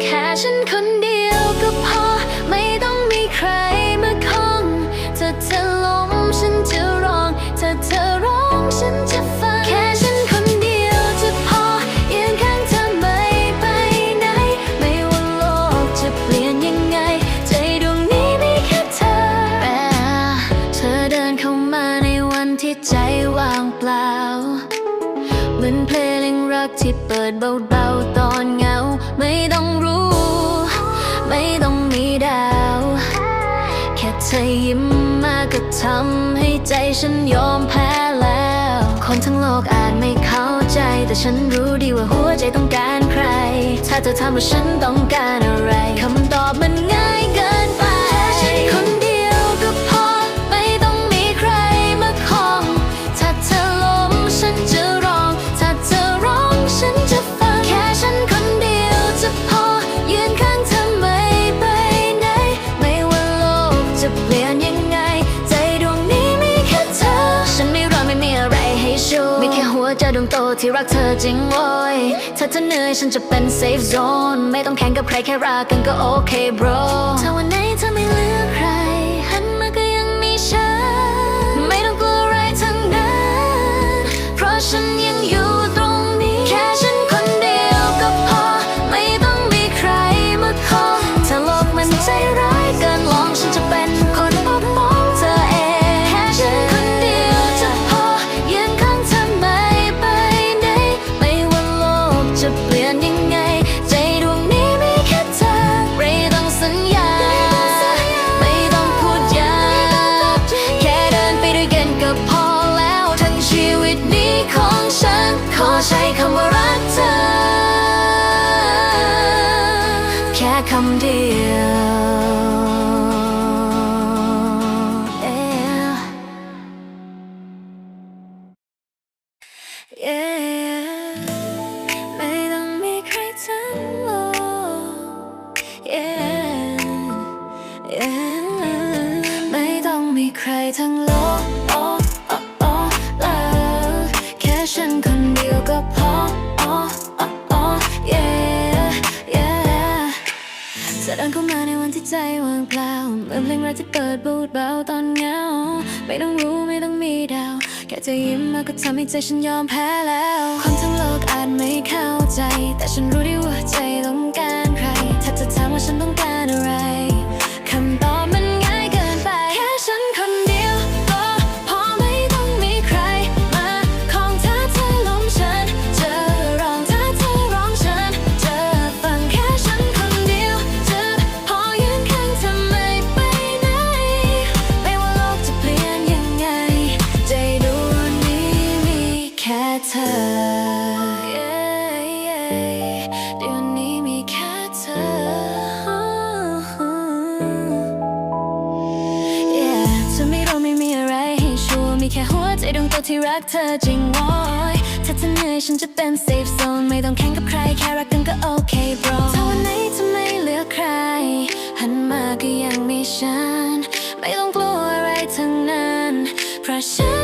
แค่ฉันคนเดียวก็พอ ไม่ต้องมีใครมาคองถ้าเธอล้มฉันจะร้องถ้าเธอร้องฉันจะฟัง แค่ฉันคนเดียวจะพอยืนข้างเธอไม่ไปไหน ไม่ว่าโลกจะเปลี่ยนยังไง ใจดวงนี้มีแค่เธอแต่เธอเดินเข้ามาในวันที่ใจว่างเปล่า เหมือนเพลงรักที่เปิดเบา เธอยิ้มมาก็ทำให้ใจฉันยอมแพ้แล้ว คนทั้งโลกอาจไม่เข้าใจ แต่ฉันรู้ดีว่าหัวใจต้องการใคร ถ้าเธอทำว่าฉันต้องการอะไรคำตอบมันง่าย มีแค่หัวใจดวงโตที่รักเธอจริงโว้ยถ้าเธอเหนื่อยฉันจะเป็น safe zone ไม่ต้องแข่งกับใครแค่รักกันก็โอเค bro ถ้าวันไหนเธอไม่เลือกใคร หันมาก็ยังมีฉัน ไม่ต้องกลัวอะไรทั้งนั้น เพราะฉันยังอยู่ จะเปลี่ยนยังไง ใจดวงนี้มีแค่เธอ ไม่ต้องสัญญา ไม่ต้องพูดยากแค่เดินไปด้วยกันก็พอแล้ว ทั้งชีวิตนี้ของฉัน ขอใช้คำว่ารักเธอ แค่คำเดียว Yeah. เดินเข้ามาในวันที่ใจว่างเปล่าเมือนเพลงรักที่เปิดบูดเบาตอนเหงา ไม่ต้องรู้ไม่ต้องมีดาว แค่จะยิ้มมาก็ทำให้ใจฉันยอมแพ้แล้ว คนทั้งโลกอาจไม่เข้าใจ ธอเดี๋ยวนี้มีแค่เธอ Yeah เธอไม่รู้ไม่มีอะไรให้ชัวร์มีแค่หัวใจดวงโตที่รักเธอจริงโว้ยถ้าเธอเหนื่อยฉันจะเป็น safe zone ไม่ต้องแข่งกับใครแค่รักกันก็โอเค bro ถ้าวันไหนเธอไม่เหลือใคร หันมาก็ยังมีฉัน ไม่ต้องกลัวอะไรทั้งนั้น เพราะฉัน